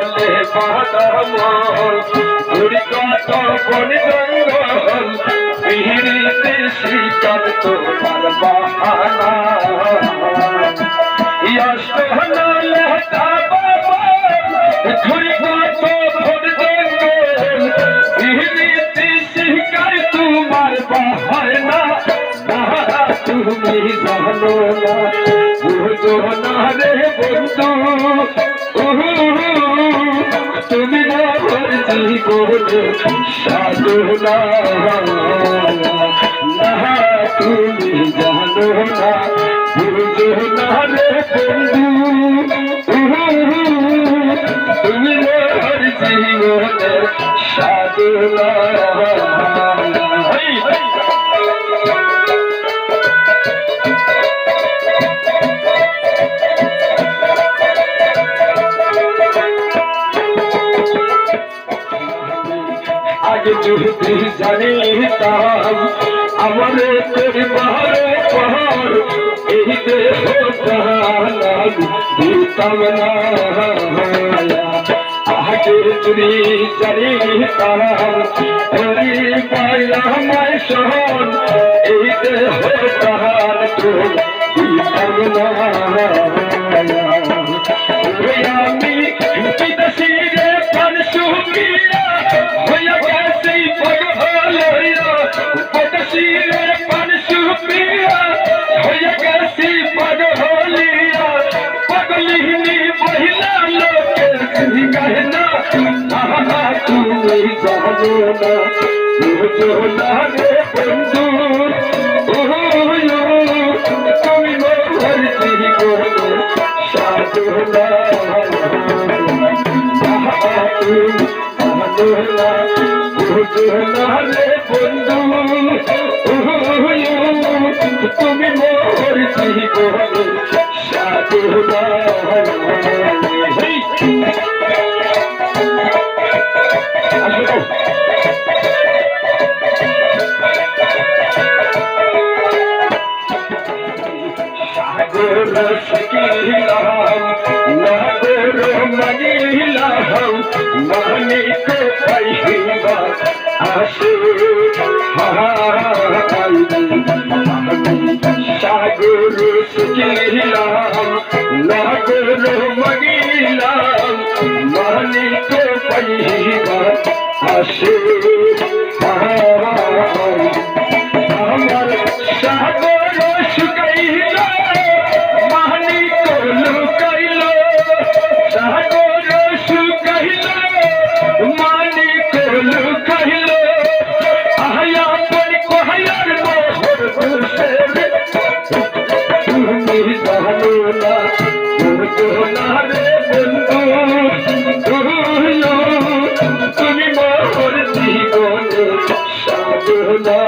বলে বাদামল ঘুরি কত বন জঙ্গল প্রীতি শিকা তোমার বাহানা অষ্ট হলে ঘুরি কত বন জঙ্গল প্রীতি শিকার তোমার বাহানা তুমি জানো না বুঝো না রে বন্ধু। জীবনে সাধু না না তুমি জানো না। যদি জানিতাম, আমার পরিবারে পর এই দেহ জানাল দিতাম না। আগে যদি জানিতাম পরিবার শহর, এই দেহ জাহান তুমি জানো না বুঝো না রে বন্ধু তুমি সাধনা সাগর সকিলাম নাগর মনিলাম মানিক পাইবা আসে সাগর সকিলাম নাগর মনিলাম মানিক পাইবা আসে তুমি মোর জীবনে সাধনা